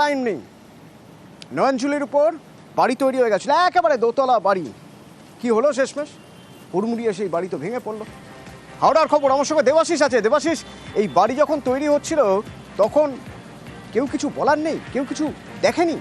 Line নেই। নয়নঝুলির উপর বাড়ি তৈরি হয়ে গেছিল, একেবারে দোতলা বাড়ি। কি হলো শেষমেশ? হুড়মুড়িয়ে সেই বাড়ি তো ভেঙে পড়ল। হাওড়ার খবর, আমার সঙ্গে দেবাশিস আছে। দেবাশিস, এই বাড়ি যখন তৈরি হচ্ছিল, তখন কেউ কিছু বলার নেই, কেউ কিছু দেখেনি।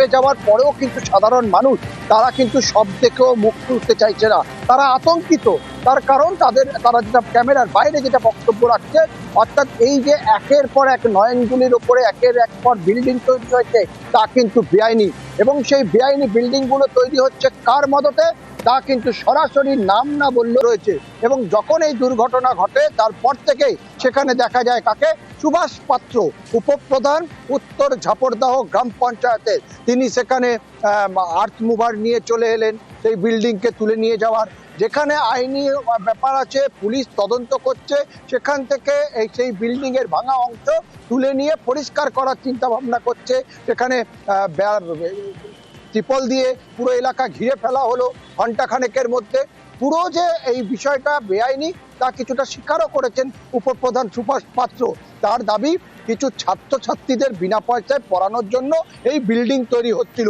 ঘটে যাওয়ার পরেও কিন্তু সাধারণ মানুষ, তারা কিন্তু সব থেকেও মুখ তুলতে চাইছে না। তারা আতঙ্কিত। তার কারণ তাদের, তারা যেটা ক্যামেরার বাইরে যেটা বক্তব্য রাখছে, অর্থাৎ এই যে একের পর এক নয়নগুলির উপরে, একের এক পর বিল্ডিং তৈরি হয়েছে, তা কিন্তু বেআইনি। এবং সেই বেআইনি বিল্ডিংগুলো তৈরি হচ্ছে কার মদতে? তা কিন্তু সরাসরি নাম না বললে রয়েছে। এবং যখন এই দুর্ঘটনা ঘটে, তারপর থেকেই সেখানে দেখা যায় কাকে? সুভাষ পাত্র, উপপ্রধান, উত্তর ঝাপড়দাহ গ্রাম পঞ্চায়েতের। তিনি সেখানে আর্থ মুভার নিয়ে চলে এলেন, সেই বিল্ডিংকে তুলে নিয়ে যাওয়ার। যেখানে আইনি ব্যাপার আছে, পুলিশ তদন্ত করছে, সেখান থেকে এই সেই বিল্ডিং এর ভাঙা অংশ তুলে নিয়ে পরিষ্কার করার চিন্তা ভাবনা করছে। সেখানে ত্রিপল দিয়ে পুরো এলাকা ঘিরে ফেলা হলো ঘন্টাখানেকের মধ্যে। পুরো যে এই বিষয়টা বেআইনি, তা কিছুটা স্বীকারও করেছেন উপপ্রধান সুভাষ পাত্র। তার দাবি, কিছু ছাত্রছাত্রীদের বিনা পয়সায় পড়ানোর জন্য এই বিল্ডিং তৈরি হচ্ছিল।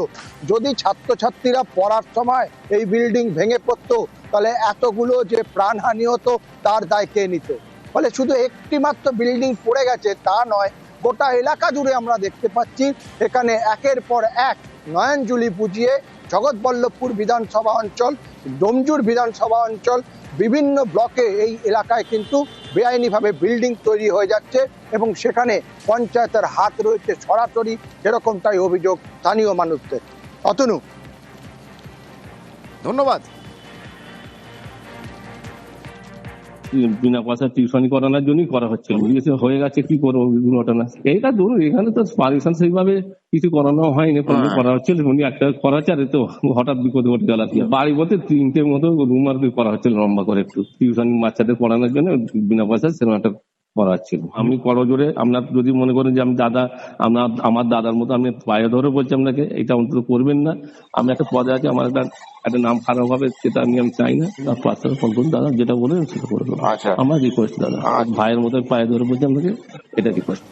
যদি ছাত্রছাত্রীরা পড়ার সময় এই বিল্ডিং ভেঙে পড়তো, তাহলে এতগুলো যে প্রাণহানি হতো, তার দায় কে নিত? ফলে শুধু একটি মাত্র বিল্ডিং পড়ে গেছে, তা নয় গোটা এলাকা জুড়ে আমরা দেখতে পাচ্ছি। এখানে একের পর এক নয়নজুলি পুজিয়ে জগৎবল্লভপুর বিধানসভা অঞ্চল, ডোমজুর বিধানসভা অঞ্চল, বিভিন্ন ব্লকে এই এলাকায় কিন্তু বেআইনিভাবে বিল্ডিং তৈরি হয়ে যাচ্ছে এবং সেখানে পঞ্চায়েতের হাত রয়েছে সরাসরি, সেরকমটাই অভিযোগ স্থানীয় মানুষদের। অতনু। ধন্যবাদ। বিনা পয়সা টিউশন করানোর জন্যই করা হচ্ছিল। বুঝেছে? হয়ে গেছে কি করব? ঘটনা এইটা ধরুন এখানে তো পারিশন সেইভাবে কিছু করানো হয়নি কোনো করা হচ্ছিল। উনি একটা করা চারে তো হঠাৎ বিপদ ঘটে গেল। বাড়ি বলতে তিনটে মতো রুম আর করা হচ্ছিল লম্বা করে একটু। টিউশন বাচ্চাদের পড়ানোর জন্য বিনা পয়সা সেরকম একটা করা হচ্ছিল আমি করজোরে আপনার যদি মনে করেন যে আমি দাদা আপনার আমার দাদার মতো আমি পায়ে ধরে বলছি আপনাকে এটা অন্তত করবেন না। আমি একটা পদে আছি আমার একটা একটা নাম খারাপ হবে সেটা আমি আমি চাই না। তার পাশে ফোন করুন দাদা যেটা বলেন সেটা করে দেবো। আচ্ছা। আমার রিকোয়েস্ট দাদা। ভাইয়ের মতো পায়ে ধরে বলছি আপনাকে এটা রিকোয়েস্ট